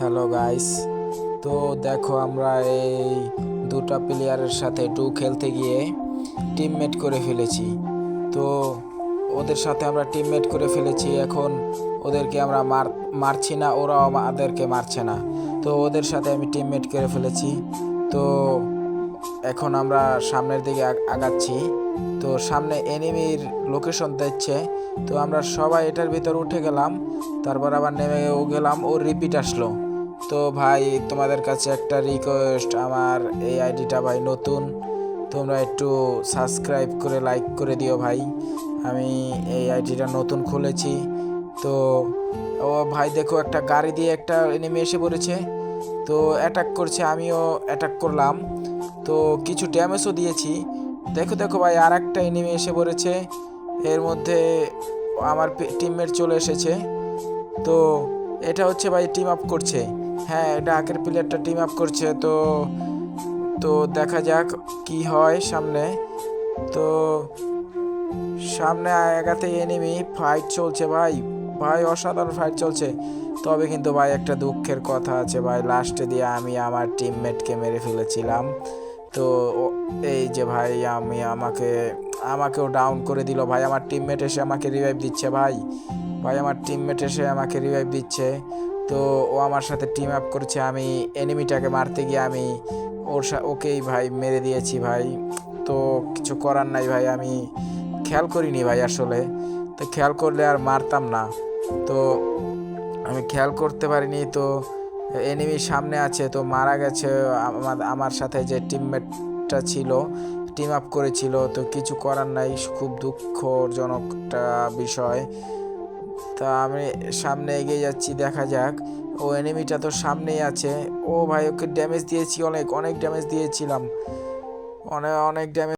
Hello guys তো দেখো, আমরা এই দুটা প্লেয়ারের সাথে ডু খেলতে গিয়ে টিমমেট করে ফেলেছি। তো ওদের সাথে আমরা টিমমেট করে ফেলেছি। এখন ওদেরকে আমরা মার, মারছি না, ওরাও আমাদেরকে মারছে না। তো ওদের সাথে আমি টিমমেট করে ফেলেছি। তো এখন আমরা সামনের দিকে আগাচ্ছি। তো সামনে এনিমির লোকেশন দিচ্ছে তো আমরা সবাই এটার ভিতর উঠে গেলাম। তারপর আবার নেমেও গেলাম। ও রিপিট আসলো। তো ভাই, তোমাদের কাছে একটা রিকোয়েস্ট আমার এই আইডিটা ভাই নতুন। তোমরা একটু সাবস্ক্রাইব করে লাইক করে দিও ভাই। আমি এই আইডিটা নতুন খুলেছি। তো, ও ভাই দেখো, একটা গাড়ি দিয়ে একটা এনিমি এসে পড়েছে। তো অ্যাটাক করছে, আমিও অ্যাটাক করলাম। তো কিছু ড্যামেজও দিয়েছি। দেখো দেখো ভাই আর একটা এনিমি এসে পড়েছে। এর মধ্যে আমার টিমমেট চলে এসেছে। তো এটা হচ্ছে ভাই টিম আপ করছে। হ্যাঁ এটা আগের প্লেয়ারটা টিম আপ করছে, তো তো দেখা যাক কি হয় সামনে। তো, সামনে এগাতে এনিমি ফাইট চলছে ভাই। ভাই, অসাধারণ ফাইট চলছে। তবে কিন্তু ভাই একটা দুঃখের কথা আছে ভাই লাস্টে দিয়ে আমি আমার টিমমেটকে মেরে ফেলেছিলাম। তো এই যে ভাই, আমি আমাকে, আমাকেও ডাউন করে দিল ভাই। আমার টিমমেট এসে আমাকে রিভাইভ দিচ্ছে ভাই। ভাই, আমার টিমমেট এসে আমাকে রিভাইভ দিচ্ছে। তো ও আমার সাথে টিম আপ করছে, আমি এনিমিটাকে মারতে গিয়ে আমি ওর ওকেই ভাই মেরে দিয়েছি ভাই। তো কিছু করার নাই ভাই, আমি খেয়াল করিনি ভাই আসলে। তো খেয়াল করলে আর মারতাম না। তো আমি খেয়াল করতে পারিনি, তো এনিমি সামনে আছে, তো মারা গেছে আমার সাথে যে টিমমেটটা ছিল টিম আপ করেছিল। তো কিছু করার নাই, খুব দুঃখজনক বিষয়। তা আমি সামনে এগিয়ে যাচ্ছি, দেখা যাক। ও এনিমিটা তো সামনেই আছে। ও ভাই, ওকে ড্যামেজ দিয়েছি অনেক অনেক ড্যামেজ দিয়েছিলাম। অনেক অনেক ড্যামেজ